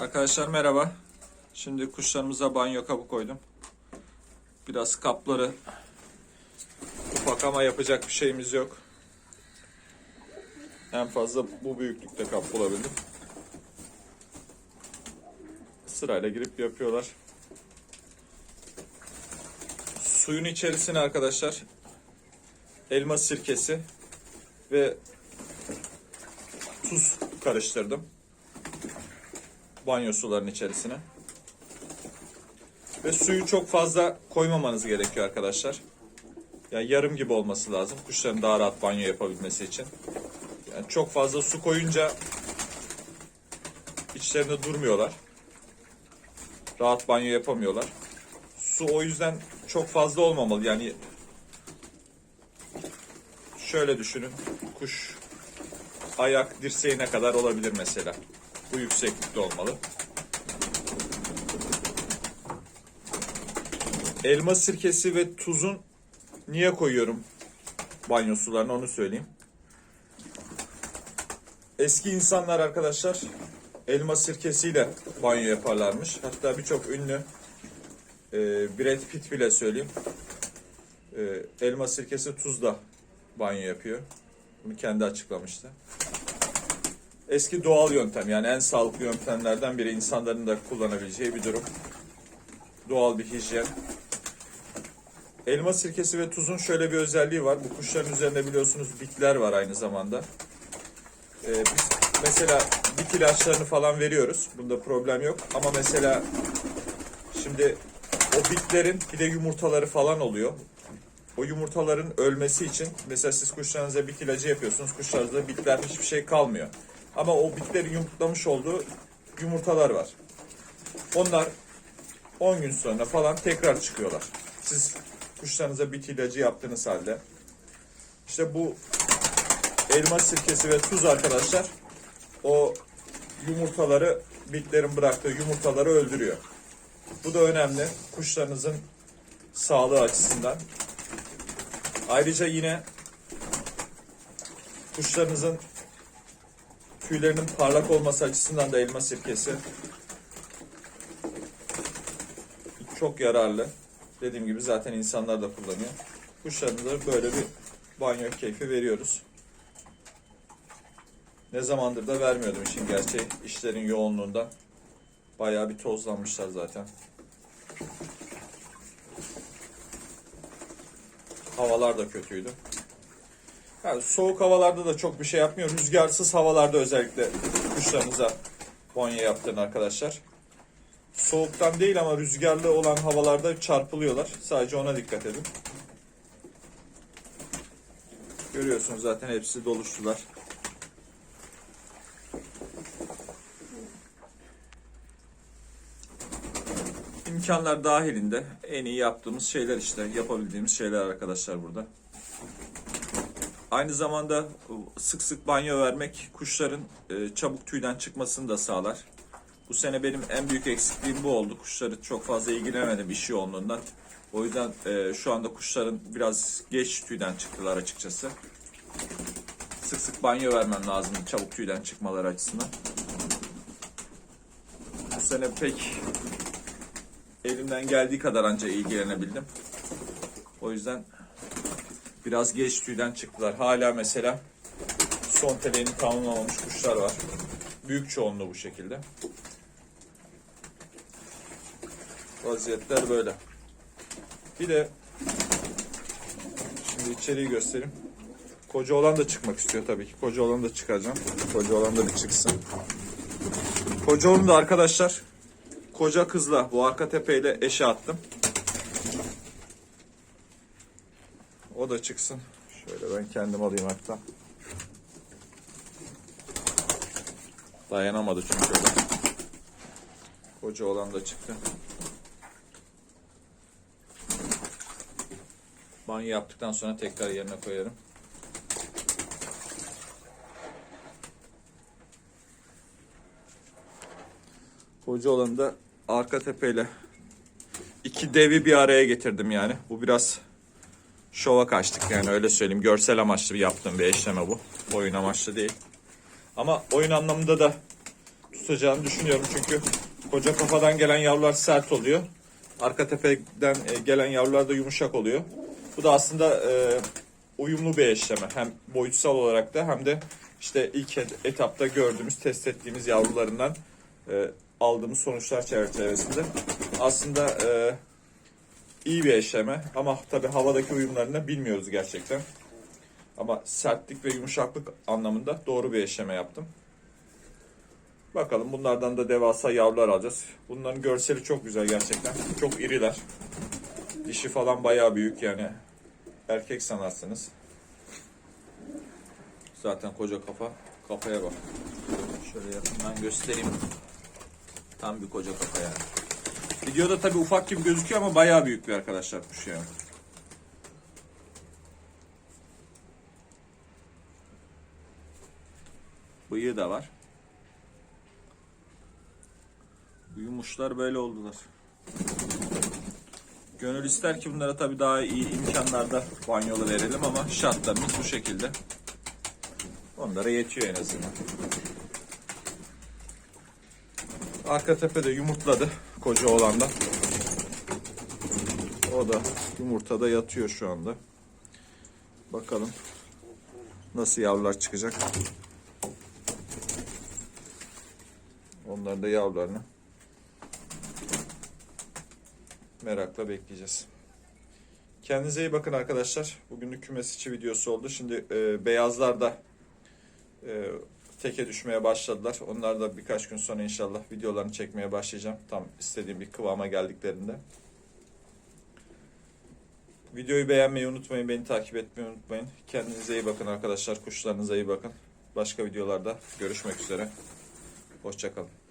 Arkadaşlar merhaba. Şimdi kuşlarımıza banyo kabı koydum. Biraz kapları ufak ama yapacak bir şeyimiz yok. En fazla bu büyüklükte kap bulabildim. Sırayla girip yapıyorlar. Suyun içerisine arkadaşlar elma sirkesi ve tuz karıştırdım banyo sularının içerisine. Ve suyu çok fazla koymamanız gerekiyor arkadaşlar. Yani yarım gibi olması lazım kuşların daha rahat banyo yapabilmesi için. Yani çok fazla su koyunca içlerinde durmuyorlar. Rahat banyo yapamıyorlar. Su o yüzden çok fazla olmamalı. Yani şöyle düşünün. Kuş ayak dirseğine kadar olabilir mesela. Bu yükseklikte olmalı. Elma sirkesi ve tuzun niye koyuyorum banyo sularına onu söyleyeyim. Eski insanlar arkadaşlar elma sirkesiyle banyo yaparlarmış. Hatta birçok ünlü e, Brad Pitt bile söyleyeyim. E, elma sirkesi tuzla banyo yapıyor. Bunu kendi açıklamıştı eski doğal yöntem yani en sağlıklı yöntemlerden biri insanların da kullanabileceği bir durum. Doğal bir hijyen. Elma sirkesi ve tuzun şöyle bir özelliği var. Bu kuşların üzerinde biliyorsunuz bitler var aynı zamanda. Ee, biz mesela bit ilaçlarını falan veriyoruz. Bunda problem yok. Ama mesela şimdi o bitlerin bir de yumurtaları falan oluyor. O yumurtaların ölmesi için mesela siz kuşlarınıza bit ilacı yapıyorsunuz. Kuşlarınızda bitler hiçbir şey kalmıyor. Ama o bitlerin yumurtlamış olduğu yumurtalar var. Onlar 10 gün sonra falan tekrar çıkıyorlar. Siz kuşlarınıza bit ilacı yaptığınız halde. İşte bu elma sirkesi ve tuz arkadaşlar o yumurtaları bitlerin bıraktığı yumurtaları öldürüyor. Bu da önemli kuşlarınızın sağlığı açısından. Ayrıca yine kuşlarınızın tüylerinin parlak olması açısından da elma sirkesi çok yararlı. Dediğim gibi zaten insanlar da kullanıyor. Kuşlarımıza böyle bir banyo keyfi veriyoruz. Ne zamandır da vermiyordum işin gerçeği. işlerin yoğunluğundan. Bayağı bir tozlanmışlar zaten. Havalar da kötüydü. Yani soğuk havalarda da çok bir şey yapmıyor. Rüzgarsız havalarda özellikle kuşlarınıza banyo yaptırın arkadaşlar. Soğuktan değil ama rüzgarlı olan havalarda çarpılıyorlar. Sadece ona dikkat edin. Görüyorsunuz zaten hepsi doluştular. İmkanlar dahilinde en iyi yaptığımız şeyler işte yapabildiğimiz şeyler arkadaşlar burada. Aynı zamanda sık sık banyo vermek kuşların e, çabuk tüyden çıkmasını da sağlar. Bu sene benim en büyük eksikliğim bu oldu. Kuşları çok fazla ilgilenemedim iş yoğunluğundan. O yüzden e, şu anda kuşların biraz geç tüyden çıktılar açıkçası. Sık sık banyo vermem lazım çabuk tüyden çıkmaları açısından. Bu sene pek elimden geldiği kadar anca ilgilenebildim. O yüzden Biraz geç tüyden çıktılar. Hala mesela son teleğini tamamlamamış kuşlar var. Büyük çoğunluğu bu şekilde. Vaziyetler böyle. Bir de şimdi içeriği göstereyim. Koca olan da çıkmak istiyor tabii ki. Koca olan da çıkaracağım. Koca olan da bir çıksın. Koca olan da arkadaşlar koca kızla bu arka tepeyle eşe attım. O da çıksın. Şöyle ben kendim alayım hatta. Dayanamadı çünkü. Koca olan da çıktı. Banyo yaptıktan sonra tekrar yerine koyarım. Koca olanı da arka tepeyle iki devi bir araya getirdim yani. Bu biraz şova kaçtık yani öyle söyleyeyim. Görsel amaçlı yaptığım bir eşleme bu. Oyun amaçlı değil. Ama oyun anlamında da tutacağını düşünüyorum. Çünkü koca kafadan gelen yavrular sert oluyor. Arka tepeden e, gelen yavrular da yumuşak oluyor. Bu da aslında e, uyumlu bir eşleme. Hem boyutsal olarak da hem de işte ilk et- etapta gördüğümüz, test ettiğimiz yavrularından e, aldığımız sonuçlar çerçevesinde. Aslında e, iyi bir eşleme ama tabii havadaki uyumlarını bilmiyoruz gerçekten. Ama sertlik ve yumuşaklık anlamında doğru bir eşleme yaptım. Bakalım bunlardan da devasa yavrular alacağız. Bunların görseli çok güzel gerçekten. Çok iriler. Dişi falan bayağı büyük yani. Erkek sanarsınız. Zaten koca kafa. Kafaya bak. Şöyle yakından göstereyim. Tam bir koca kafa yani. Videoda tabii ufak gibi gözüküyor ama bayağı büyük bir arkadaşlar kuş yani. Bıyığı da var. Uyumuşlar böyle oldular. Gönül ister ki bunlara tabii daha iyi imkanlarda banyolu verelim ama şartlarımız bu şekilde. Onlara yetiyor en azından. Arka tepede yumurtladı koca olan da. O da yumurtada yatıyor şu anda. Bakalım nasıl yavrular çıkacak. Onların da yavrularını merakla bekleyeceğiz. Kendinize iyi bakın arkadaşlar. Bugünlük kümes içi videosu oldu. Şimdi e, beyazlar da e, teke düşmeye başladılar. Onlar da birkaç gün sonra inşallah videolarını çekmeye başlayacağım. Tam istediğim bir kıvama geldiklerinde. Videoyu beğenmeyi unutmayın. Beni takip etmeyi unutmayın. Kendinize iyi bakın arkadaşlar. Kuşlarınıza iyi bakın. Başka videolarda görüşmek üzere. Hoşçakalın.